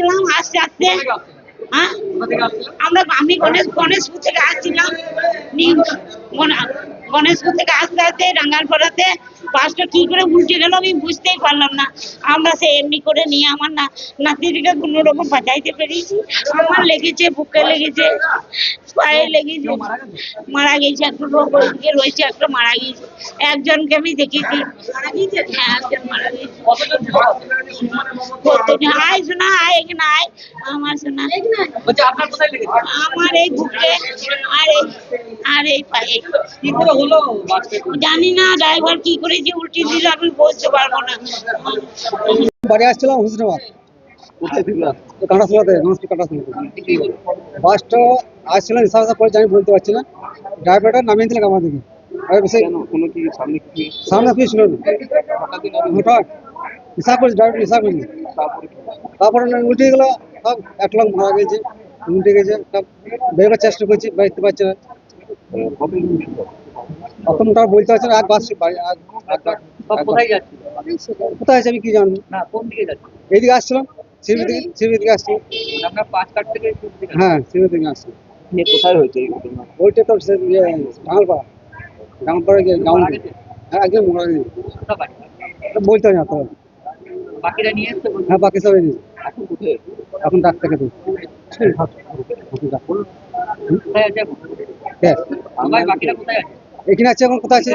আসছিলাম আস্তে আস্তে। হ্যাঁ আমরা আমি গণেশ গণেশপুর থেকে আসছিলাম। গণেশপুর থেকে আস্তে আস্তে রাঙ্গালপাড়াতে বাসটা কি করে উল্টে গেল আমি বুঝতেই পারলাম না। আমরা সে এমনি করে নিয়ে আমার না নাতিটিকে কোনো রকম বাঁচাইতে পেরেছি। আমার লেগেছে বুকে লেগেছে পায়ে লেগেছে মারা গেছে একটা রোগ ওইদিকে রয়েছে একটা মারা গেছে। একজনকে আমি দেখেছি। হ্যাঁ একজন মারা গেছে। আয় শোনা আয় এখানে আয়। আমার শোনা আমার এই বুকে আর এই পায়ে কি করে হলো জানি না ড্রাইভার কি করে যে উল্টে দিল আমি বলতে পারব না। বাড়ি আসছিলাম হুসনাবাদ কোথায় ঢুকলাম কাঁটাশোলাতে গণেশপুর কাঁটাশোলাতে কি হলো বাসটা আসছিলাম হিসাব হিসাব করে আমি বলতে পারছি না। ড্রাইভারটা নামিয়ে দিলাম আমার দিকে আর সে কেন? কোনো কি সামনে কিছু ছিল? না হঠাৎ হিসাব করেছি ড্রাইভার হিসাব করেছি। তারপরে উল্টে গেলো সব এক লাখ মারা গেছে উল্টে গেছে সব বেরোবার চেষ্টা করছি বেরোতে পারছে না। আহ, কতজন বলতে পারছে না এক বাস কোথায় আছে আমি কি জানব না। কোন দিকে যাচ্ছিল এইদিকে আসছিলাম মানে আপনার পাঁচ কাট থেকে হ্যাঁ আসছিলাম কোথায় হয়েছে এই ঘটনা? ওইটা তো ইয়ে ডাঙ্গালপাড়া গিয়ে গাউন হ্যাঁ একজন মারা গেছে বলতে হয় না তো। বাকিরা নিয়ে এসছে হ্যাঁ বাকি সব এনেছে এখন কোথায়? এখন ডাক্তারকে তো এখন ডাক্তার এখন? হ্যাঁ। এখানে আছে এখন কোথায় আছে?